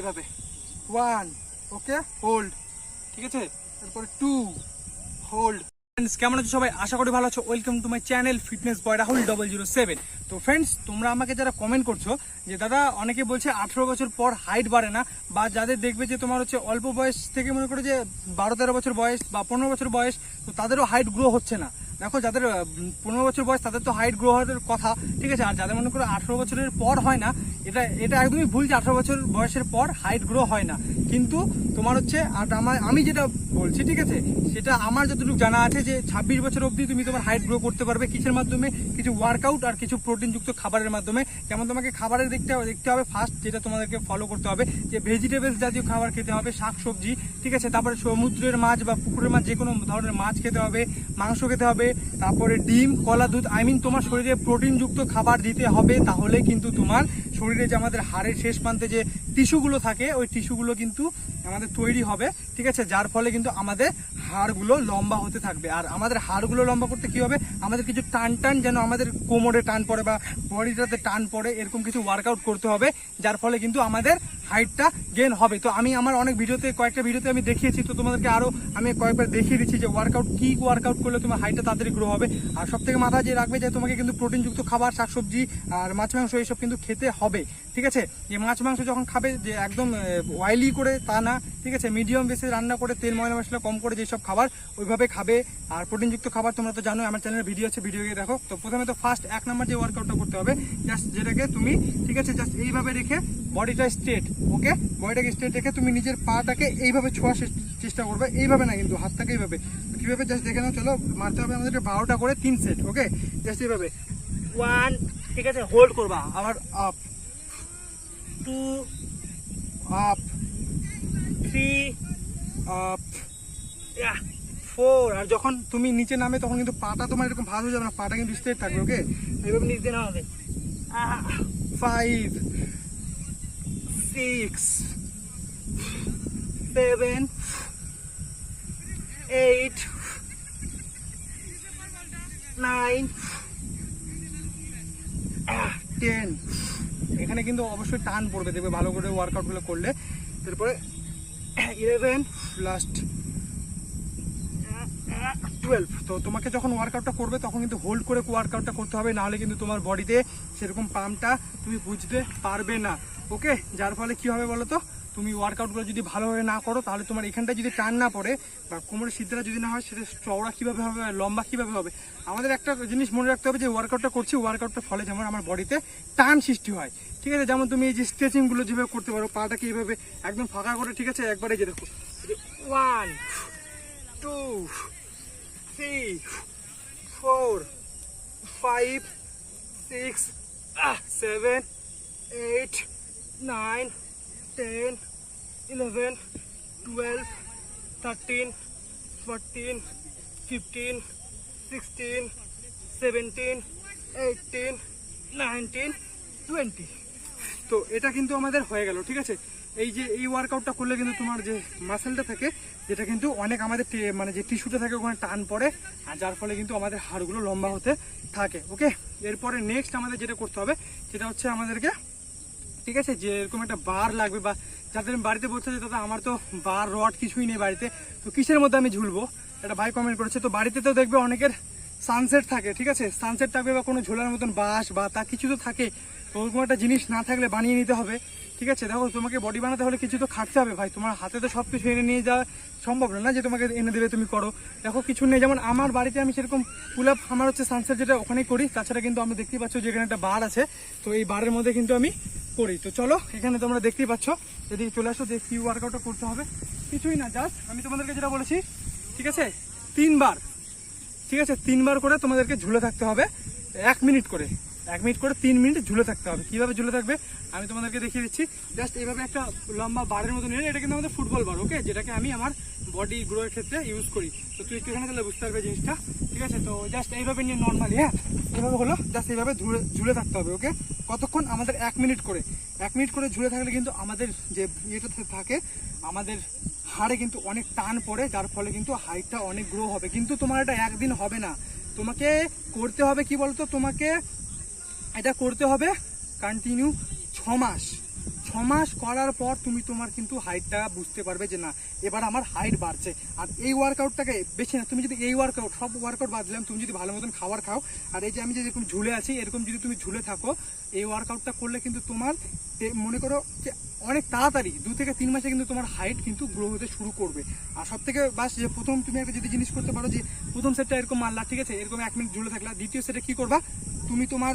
এভাবে one okay hold ঠিক আছে? তারপরে টু হোল্ড ফ্রেন্ডস কেমন আছো সবাই? আশা করি ভালো আছো। Welcome to my channel fitness boy Rahul double zero seven তো ফ্রেন্ডস তোমরা আমাকে যারা কমেন্ট করছ, যে দাদা, অনেকে বলছে আঠেরো বছর পর হাইট বাড়ে না, বা যাদের দেখবে যে তোমার হচ্ছে অল্প বয়স থেকে মনে করো যে বারো তেরো বছর বয়স বা পনেরো বছর বয়স, তো তাদেরও হাইট গ্রো হচ্ছে না। দেখো যাদের পনেরো বছর বয়স, তাদের তো হাইট গ্রো হওয়ার কথা, ঠিক আছে? আর যাদের মনে করো আঠেরো বছরের পর হয় না, এটা এটা একদমই ভুল যে আঠারো বছর বয়সের পর হাইট গ্রো হয় না। কিন্তু তোমার হচ্ছে, আর আমার, আমি যেটা বলছি, ঠিক আছে? সেটা আমার যতটুকু জানা আছে যে ছাব্বিশ বছর অবধি তুমি তোমার হাইট গ্রো করতে পারবে কিসের মাধ্যমে? কিছু ওয়ার্কআউট আর কিছু প্রোটিনযুক্ত খাবারের মাধ্যমে। যেমন তোমাকে খাবারের দেখতে দেখতে হবে ফার্স্ট যেটা তোমাদেরকে ফলো করতে হবে, যে ভেজিটেবলস জাতীয় খাবার খেতে হবে, শাক সবজি, ঠিক আছে? তারপরে সমুদ্রের মাছ বা পুকুরের মাছ যে কোনো ধরনের মাছ খেতে হবে, মাংস খেতে হবে তারপরে ডিম, কলা, দুধ আই মিন তোমার শরীরে প্রোটিনযুক্ত খাবার দিতে হবে, তাহলে কিন্তু তোমার শরীরে যে আমাদের হাড়ের শেষ প্রান্তে যে টিস্যুগুলো থাকে, ওই টিস্যুগুলো কিন্তু আমাদের তৈরি হবে, ঠিক আছে? যার ফলে কিন্তু আমাদের হাড়গুলো লম্বা হতে থাকবে। আর আমাদের হাড়গুলো লম্বা করতে কি হবে? আমাদের কিছু টান টান যেন আমাদের কোমরে টান পড়ে বা বডিটাতে টান পড়ে, এরকম কিছু ওয়ার্কআউট করতে হবে, যার ফলে কিন্তু আমাদের হাইটটা গেন হবে। তো আমি আমার অনেক ভিডিওতে, কয়েকটা ভিডিওতে আমি দেখিয়েছি, তো তোমাদেরকে আরও আমি কয়েকবার দেখিয়ে দিচ্ছি যে ওয়ার্কআউট কি ওয়ার্কআউট করলে তোমার হাইটটা তাড়াতাড়ি গ্রো হবে। আর সব থেকে মাথা যে রাখবে যে তোমাকে কিন্তু প্রোটিনযুক্ত খাবার, শাকসবজি আর মাছ, মাংস, এইসব কিন্তু খেতে হবে। ঠিক আছে? যে মাছ, মাংস যখন খাবে যে একদম অয়েলি করে, তা না। ঠিক আছে? মিডিয়াম বেসে রান্না করে, তেল, ময়লা মশলা কম করে যেসব খাবার, ওইভাবে খাবে। আর প্রোটিনযুক্ত খাবার তোমরা তো জানো আমার চ্যানেলের ভিডিও আছে ভিডিও গিয়ে দেখো। তো প্রথমে তো ফার্স্ট এক নম্বর যে ওয়ার্কআউটটা করতে হবে জাস্ট যেটাকে তুমি, ঠিক আছে? জাস্ট এইভাবে রেখে বডিটা স্ট্রেট ওকে বডিটাকে স্ট্রেট রেখে তুমি নিজের পাটাকে এইভাবে ছোঁয়ার চেষ্টা করবে। এইভাবে না কিন্তু, হাতটাকে এইভাবে। কীভাবে? জাস্ট দেখে নাও, চলো, মারতে হবে আমাদেরকে বারোটা করে, তিন সেট ওকে জাস্ট এইভাবে। ওয়ান ঠিক আছে? হোল্ড করবা, আবার up two up three up four আর যখন তুমি নিচে নামে, তখন কিন্তু পাটা তোমার এরকম ভাঁজ হয়ে যাবে না, পাটা কিন্তু স্ট্রেট থাকবে ওকে এইভাবে নিচ দিয়ে নামাবে। Five six seven eight nine ten এখানে কিন্তু অবশ্যই টান পড়বে, দেখবে ভালো করে ওয়ার্কআউটগুলো করলে। তারপরে ইলেভেন লাস্ট টুয়েলভ তো তোমাকে যখন ওয়ার্কআউটটা করবে, তখন কিন্তু হোল্ড করে ওয়ার্কআউটটা করতে হবে, নাহলে কিন্তু তোমার বডিতে সেরকম পাম্পটা তুমি বুঝতে পারবে না। ওকে যার ফলে কী হবে বলো তো তুমি ওয়ার্কআউটগুলো যদি ভালোভাবে না করো, তাহলে তোমার এখানটা যদি টান না পড়ে বা কোমরের সিদ্ধটা যদি না হয়, সেটা চওড়া কীভাবে হবে লম্বা কীভাবে হবে? আমাদের একটা জিনিস মনে রাখতে হবে যে ওয়ার্কআউটটা করছি ওয়ার্কআউটটা ফলে যেমন আমার বডিতে টান সৃষ্টি হয়। ঠিক আছে? যেমন তুমি এই যে স্ট্রেচিংগুলো যেভাবে করতে পারো, পাটাকে এইভাবে একদম ফাঁকা করে, ঠিক আছে? একবারে যে দেখো one two three four five six seven eight nine ten eleven twelve thirteen fourteen fifteen sixteen seventeen eighteen nineteen twenty তো এটা কিন্তু আমাদের হয়ে গেল, ঠিক আছে? এই যে, এই ওয়ার্কআউটটা করলে কিন্তু তোমার যে মাসেলটা থাকে, যেটা কিন্তু অনেক আমাদের মানে যে টিস্যুটা থাকে, ওখানে টান পড়ে, আর যার ফলে কিন্তু আমাদের হাড়গুলো লম্বা হতে থাকে ওকে এরপরে নেক্সট আমাদের যেটা করতে হবে, সেটা হচ্ছে আমাদেরকে ঠিক আছে? যে এরকম একটা বার লাগবে বা যাদের বাড়িতে বলছে যে দাদা আমার তো বার রড কিছুই নেই বাড়িতে। তো কিসের মধ্যে আমি ঝুলবো? একটা ভাই কমেন্ট করেছে, তো বাড়িতে তো দেখবে অনেকের সানসেট থাকে, ঠিক আছে? সানসেট থাকবে বা কোনো ঝোলার মতন বাঁশ বা তা কিছু তো থাকে। ওরকম একটা জিনিস না থাকলে বানিয়ে নিতে হবে, ঠিক আছে? দেখো, তোমাকে বডি বানাতে হলে কিছু তো খাটতে হবে ভাই। তোমার হাতে তো সব কিছু এনে নিয়ে যাওয়া সম্ভব না না যে তোমাকে এনে দেবে তুমি করো। দেখো, কিছু নেই। যেমন আমার বাড়িতে আমি সেরকম পুল আপ আমার হচ্ছে সানসেট যেটা ওখানেই করি। তাছাড়া কিন্তু আমি দেখতেই পাচ্ছ যে এখানে একটা বার আছে। তো এই বারের মধ্যে কিন্তু আমি করি। তো চলো, এখানে তোমরা দেখতেই পাচ্ছ। যদি চলে আসো যে কি ওয়ার্কআউটটা করতে হবে। কিছুই না জাস্ট আমি তোমাদেরকে যেটা বলেছি, ঠিক আছে? তিনবার। ঠিক আছে, তিনবার করে তোমাদেরকে ঝুলে থাকতে হবে। এক মিনিট করে, এক মিনিট করে তিন মিনিট ঝুলে থাকতে হবে। কীভাবে ঝুলে থাকবে? আমি তোমাদেরকে দেখিয়ে দিচ্ছি। জাস্ট এইভাবে একটা লম্বা বারের মতো নিয়ে এটা কিন্তু আমাদের ফুটবল বার ওকে যেটাকে আমি আমার বডি গ্রোয়ের ক্ষেত্রে ইউজ করি। তো তুই একটু এখানে তাহলে বুঝতে পারবে জিনিসটা, ঠিক আছে? তো জাস্ট এইভাবে নিয়ে নর্মালি হ্যাঁ? এইভাবে হলো জাস্ট এইভাবে ঝুলে ঝুলে থাকতে হবে ওকে কতক্ষণ? আমাদের এক মিনিট করে। এক মিনিট করে ঝুলে থাকলে কিন্তু আমাদের যে ইয়েটা থাকে, আমাদের হাড়ে কিন্তু অনেক টান পড়ে, যার ফলে কিন্তু হাইটটা অনেক গ্রো হবে। কিন্তু তোমার এটা একদিন হবে না। তোমাকে করতে হবে কি বলতো? তোমাকে এটা করতে হবে কন্টিনিউ ছ মাস ছ মাস করার পর তুমি তোমার কিন্তু হাইটটা বুঝতে পারবে যে না, এবার আমার হাইট বাড়ছে। আর এই ওয়ার্কআউটটাকে বেশি না তুমি যদি এই ওয়ার্কআউট সব ওয়ার্কআউট বাদ দিলাম, তুমি যদি ভালো মতন খাবার খাও, আর এই যে আমি যে যেরকম ঝুলে আছি, এরকম যদি তুমি ঝুলে থাকো, এই ওয়ার্কআউটটা করলে কিন্তু তোমার মনে করো যে অনেক তাড়াতাড়ি, দু থেকে তিন মাসে কিন্তু তোমার হাইট কিন্তু গ্রো হতে শুরু করবে। আর সব থেকে বাস যে প্রথম তুমি একটা যদি জিনিস করতে পারো যে, প্রথম সেটটা এরকম মারলা, ঠিক আছে? এরকম এক মিনিট ঝুলে থাকলা, দ্বিতীয় সেটে কি করবা? তুমি তোমার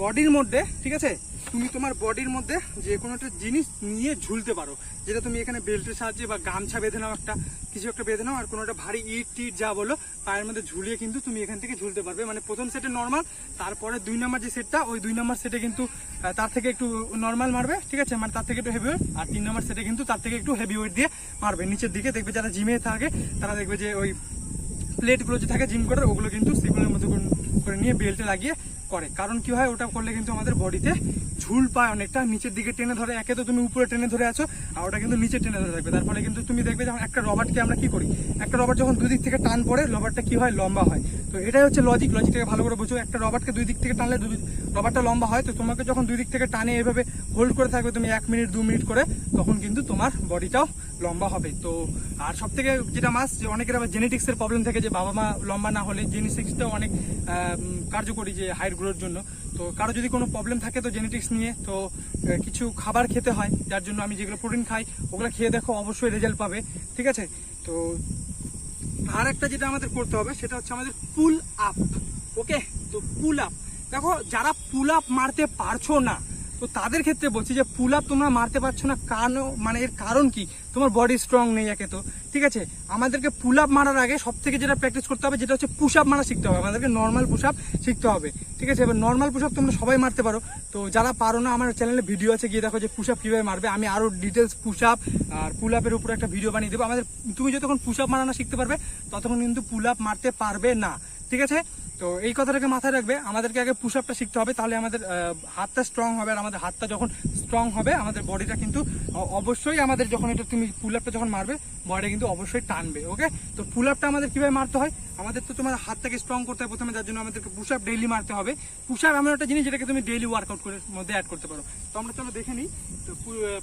বডির মধ্যে, ঠিক আছে? তুমি তোমার বডির মধ্যে যে কোনো একটা জিনিস নিয়ে ঝুলতে পারো। যেটা তুমি এখানে বেল্টের সাহায্যে বা গামছা বেঁধে নাও একটা, কিছু একটা বেঁধে নাও আর কোনো একটা ভারী ইট টিট যা বলো, পায়ের মধ্যে ঝুলিয়ে কিন্তু তুমি এখান থেকে ঝুলতে পারবে। মানে প্রথম সেটে নর্মাল তারপরে দুই নম্বর যে সেটটা ওই দুই নম্বর সেটে কিন্তু তার থেকে একটু নর্মাল মারবে, ঠিক আছে? মানে তার থেকে একটু হেভি ওয়েট আর তিন নম্বর সেটে কিন্তু তার থেকে একটু হেভি ওয়েট দিয়ে মারবে। নিচের দিকে দেখবে যারা জিমে থাকে, তারা দেখবে যে ওই প্লেটগুলো যে থাকে জিম করার ওগুলো কিন্তু সিগুলোর মধ্যে করে- নিয়ে বেল্টে লাগিয়ে করে। কারণ কি হয়, ওটা করলে কিন্তু আমাদের বডিতে ঝুল পায় অনেকটা। নিচের দিকে টেনে ধরে, একে তো তুমি উপরে টেনে ধরে আছো, আর ওটা কিন্তু নিচে টেনে ধরে থাকবে। তারপরে কিন্তু তুমি দেখবে যখন একটা রবারকে আমরা কি করি? একটা রবার যখন দুই দিক থেকে টান পড়ে, রবারটা কি হয়? লম্বা হয়। তো এটাই হচ্ছে লজিক লজিকটাকে ভালো করে বুঝো। একটা রবারকে দুই দিক থেকে টানলে দুই- রবারটা লম্বা হয়, তো তোমাকে যখন দুই দিক থেকে টানে এভাবে হোল্ড করে থাকবে, তুমি এক মিনিট, দু মিনিট করে, তখন কিন্তু তোমার বডিটাও লম্বা হবে। তো আর সব থেকে যেটা মাস যে অনেকের আবার জেনেটিক্সের প্রবলেম থাকে যে, বাবা মা লম্বা না হলে জেনেটিক্সটাও অনেক কার্যকরী যে হাইট গ্রোর জন্য। তো কারও যদি কোনো প্রবলেম থাকে তো জেনেটিক্স নিয়ে, তো কিছু খাবার খেতে হয়, যার জন্য আমি যেগুলো প্রোটিন খাই, ওগুলো খেয়ে দেখো, অবশ্যই রেজাল্ট পাবে। ঠিক আছে? তো আর একটা যেটা আমাদের করতে হবে, সেটা হচ্ছে আমাদের পুল আপ ওকে তো পুল আপ দেখো, যারা পুল আপ মারতে পারছ না, তো তাদের ক্ষেত্রে বলছি যে পুল আপ তোমরা মারতে পারছ না, কারণ মানে এর কারণ কি? তোমার বডি স্ট্রং নেই একে তো। ঠিক আছে? আমাদেরকে পুল আপ মারার আগে সব থেকে যেটা প্র্যাকটিস করতে হবে, যেটা হচ্ছে পুশ আপ মারা শিখতে হবে। আমাদেরকে নর্মাল পুশ আপ শিখতে হবে। ঠিক আছে, এবার নর্মাল পুশ আপ তোমরা সবাই মারতে পারো। তো যারা পারো না, আমার চ্যানেলে ভিডিও আছে, গিয়ে দেখো যে পুশ আপ কীভাবে মারবে। আমি আরও ডিটেলস পুশ আপ আর পুল আপের উপরে একটা ভিডিও বানিয়ে দেবো। আমাদের, তুমি যতক্ষণ পুশ আপ মারানো শিখতে পারবে, ততক্ষণ কিন্তু পুল আপ মারতে পারবে না। ঠিক আছে? তো এই কথাটাকে মাথায় রাখবে। আমাদেরকে আগে পুশ আপটা শিখতে হবে, তাহলে আমাদের হাতটা স্ট্রং হবে আর আমাদের হাতটা যখন স্ট্রং হবে, আমাদের বডিটা কিন্তু অবশ্যই আমাদের যখন এটা তুমি পুল আপটা যখন মারবে বডিটা কিন্তু অবশ্যই টানবে ওকে তো পুল আপটা আমাদের কীভাবে মারতে হয়? আমাদের তো তোমার হাতটাকে স্ট্রং করতে হয় প্রথমে, যার জন্য আমাদেরকে পুশ আপ ডেইলি মারতে হবে। পুশ আপ এমন একটা জিনিস যেটাকে তুমি ডেইলি ওয়ার্কআউট করে, মধ্যে অ্যাড করতে পারো। তো আমরা চলো দেখে নিই, তো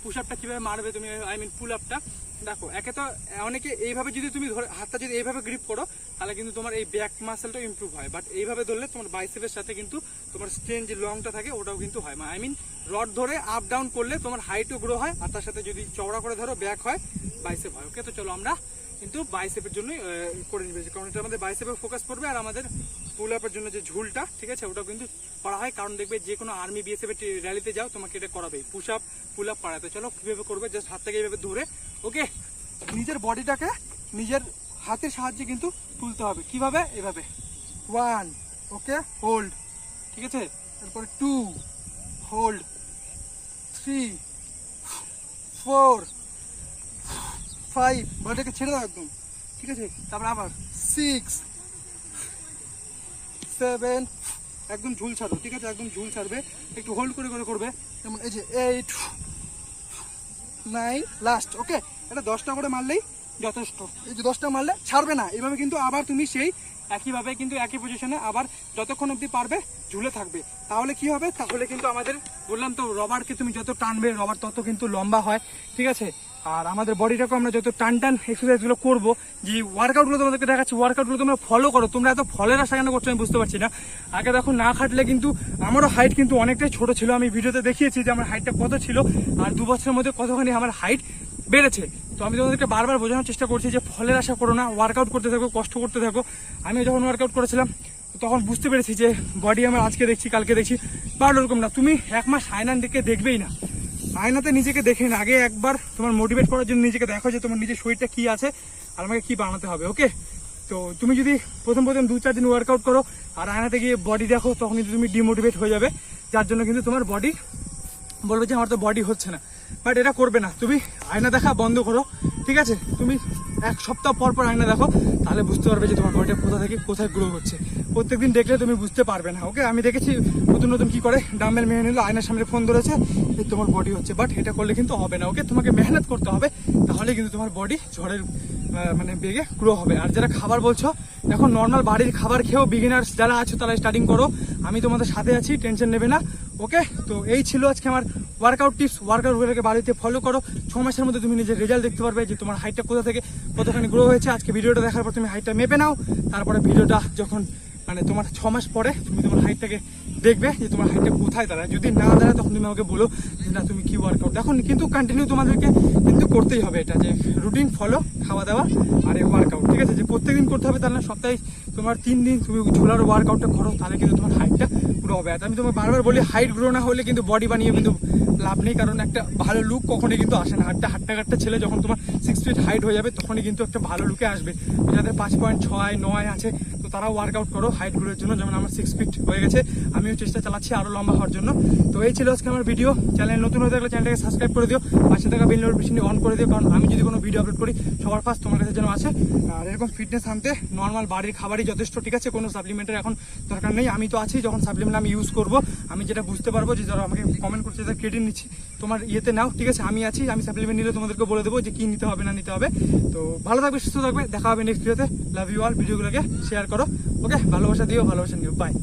পুশ আপটা কীভাবে মারবে তুমি আই মিন পুল আপটা দেখো, একে তো, অনেকে এইভাবে যদি তুমি ধরে, হাতটা যদি এইভাবে গ্রিপ করো, তাহলে কিন্তু তোমার এই ব্যাক মাসেলটা ইমপ্রুভ হয়। বাট এইভাবে ধরলে তোমার বাইসেপের সাথে কিন্তু তোমার স্ট্রেন যে লংটা থাকে, ওটাও কিন্তু হয়। আই মিন রড ধরে আপ ডাউন করলে তোমার হাইটও গ্রো হয়, আর তার সাথে যদি চওড়া করে ধরো ব্যাক হয় বাইসেপ হয়। ওকে তো চলো আমরা কিন্তু বাইসেপের জন্যই করে নিবে। কারণ এটা আমাদের বাইসেপে ফোকাস করবে, আর আমাদের পুল আপের জন্য যে ঝুলটা, ঠিক আছে, ওটাও কিন্তু করা হয়। কারণ দেখবে যে কোনো আর্মি বিএসএফ এর র্যালিতে যাও, তোমাকে এটা করাবে পুশ আপ পুল আপ করাতে চলো, কীভাবে করবে? জাস্ট হাতটাকে এইভাবে ধরে ওকে নিজের বডিটাকে নিজের হাতের সাহায্যে কিন্তু তুলতে হবে। কীভাবে? এভাবে। ওয়ান ওকে হোল্ড ঠিক আছে? তারপরে two hold three four five বডিটাকে ছেড়ে দাও একদম। ঠিক আছে? তারপর আবার। সিক্স সেভেন একদম ঝুল ছাড়ো ঠিক আছে? একদম ঝুল ছাড়বে। একটু হোল্ড করে করে করবে। যেমন এই যে এইট নাইন লাস্ট ওকে এটা দশটা করে মারলেই যথেষ্ট। এই যে দশটা মারলে ছাড়বে না। এভাবে কিন্তু আবার তুমি সেই একইভাবে কিন্তু একই পজিশনে আবার যতক্ষণ অবধি পারবে ঝুলে থাকবে। তাহলে কি হবে? তাহলে কিন্তু আমাদের বললাম তো, রবারকে তুমি যত টানবে, রবার তত কিন্তু লম্বা হয়। ঠিক আছে? আর আমাদের বডিটাকে আমরা যত টান টান এক্সারসাইজগুলো করব, যে ওয়ার্কআউটগুলো তোমাদেরকে দেখাচ্ছি ওয়ার্কআউটগুলো তোমরা ফলো করো। তোমরা এত ফলের আশা কেন করছ আমি বুঝতে পারছি না। আগে দেখো, না খাটলে কিন্তু আমারও হাইট কিন্তু অনেকটাই ছোট ছিল। আমি ভিডিওতে দেখিয়েছি যে আমার হাইটটা কত ছিল, আর দু বছরের মধ্যে কতখানি আমার হাইট বেড়েছে। তো আমি তোমাদেরকে বারবার বোঝানোর চেষ্টা করছি যে ফলের আশা করো না ওয়ার্কআউট করতে থাকো, কষ্ট করতে থাকো। আমি যখন ওয়ার্কআউট করেছিলাম তখন বুঝতে পেরেছি যে বডি আমার আজকে দেখছি, কালকে দেখছি। বাট ওরকম না, তুমি এক মাস আয়নার দিকে দেখবেই না। আয়নাতে নিজেকে দেখে না, আগে একবার তোমার মোটিভেট করার জন্য নিজেকে দেখো যে তোমার নিজের শরীরটা কি আছে আর আমাকে কি বানাতে হবে ওকে তো তুমি যদি প্রথম প্রথম দু চার দিন ওয়ার্কআউট করো আর আয়নাতে গিয়ে বডি দেখো, তখন কিন্তু তুমি ডিমোটিভেট হয়ে যাবে। যার জন্য কিন্তু তোমার বডি বলবে যে আমার তো বডি হচ্ছে না। বাট এটা করবে না। তুমি আয়না দেখা বন্ধ করো, ঠিক আছে? তুমি এক সপ্তাহ পর পর আয়না দেখো, তাহলে বুঝতে পারবে যে তোমার বডিটা কোথা থেকে কোথায় গ্রো হচ্ছে। প্রত্যেকদিন দেখলে তুমি বুঝতে পারবে না ওকে আমি দেখেছি নতুন নতুন কি করে ডাম্বেল মেনে নিল, আয়নার সামনে ফোন ধরেছে তোমার বডি হচ্ছে বাট এটা করলে কিন্তু হবে না ওকে তোমাকে মেহনত করতে হবে, তাহলে কিন্তু তোমার বডি ঝড়ের মানে বেগে গ্রো হবে। আর যারা খাবার বলছো এখন নর্মাল বাড়ির খাবার খেয়েও বিগিনার্স যারা আছো, তারা স্টার্টিং করো। আমি তোমাদের সাথে আছি টেনশন নেবে না ওকে তো এই ছিল আজকে আমার ওয়ার্কআউট টিপস ওয়ার্কআউটগুলোকে বাড়িতে ফলো করো। ছ মাসের মধ্যে তুমি নিজের রেজাল্ট দেখতে পারবে যে তোমার হাইটটা কোথা থেকে, কতখানি গ্রো হয়েছে। আজকে ভিডিওটা দেখার পর তুমি হাইটটা মেপে নাও। তারপরে ভিডিওটা যখন মানে তোমার ছ মাস পরে তুমি তোমার হাইটটাকে দেখবে যে তোমার হাইটটা কোথায় দাঁড়ায়। যদি না দাঁড়ায়, তখন তুমি আমাকে বলো যে, না, তুমি কি ওয়ার্কআউট এখন কিন্তু কন্টিনিউ তোমাদেরকে কিন্তু করতেই হবে এটা, যে রুটিন ফলো খাওয়া দাওয়া আর এই ওয়ার্কআউট ঠিক আছে? যে প্রত্যেকদিন করতে হবে, তাহলে সপ্তাহে তোমার তিন দিন তুমি ঝোলার ওয়ার্কআউটটা করো, তাহলে কিন্তু তোমার হাইটটা গ্রো হবে। আর আমি তোমাকে বারবার বলি হাইট গ্রো না হলে কিন্তু বডি বানিয়ে কিন্তু লাভ নেই, কারণ একটা ভালো লুক কখনোই কিন্তু আসে না। হাটটা হাট্টা কাটটা ছেলে যখন তোমার সিক্স ফিট হাইট হয়ে যাবে, তখনই কিন্তু একটা ভালো লুকে আসবে। যাদের পাঁচ পয়েন্ট ছয়, নয় আছে তারাও ওয়ার্কআউট করো হাইট গ্রোয়ের জন্য, যেমন আমার সিক্স ফিট হয়ে গেছে, আমিও চেষ্টা চালাচ্ছি আরও লম্বা হওয়ার জন্য। তো এই ছিল আজকে আমার ভিডিও চ্যানেল নতুন হয়ে থাকলে চ্যানেলটাকে সাবস্ক্রাইব করে দিও, পাশে থাকা বেল নোটিফিকেশন অন করে দিও, কারণ আমি যদি কোনো ভিডিও আপলোড করি, সবার ফার্স্ট তোমার কাছে যেন আছে আর এরকম ফিটনেস আনতে নর্মাল বাড়ির খাবারই যথেষ্ট, ঠিক আছে? কোনো সাপ্লিমেন্টের এখন দরকার নেই। আমি তো আছি, যখন সাপ্লিমেন্ট আমি ইউজ করব, আমি যেটা বুঝতে পারব যে যারা আমাকে কমেন্ট করছে তাদের ক্রেডিট নিচ্ছি। তোমার ইয়েতে নাও, ঠিক আছে? আমি আছি, আমি সাপ্লিমেন্ট নিলে তোমাদেরকে বলে দেবো যে কি নিতে হবে, না নিতে হবে। তো ভালো থাকবে, সুস্থ থাকবে, দেখা হবে নেক্সট ভিডিওতে লাভ ইউ অল ভিডিওগুলোকে শেয়ার করো। ওকে ভালোবাসা দিও ভালোবাসা নিও বাই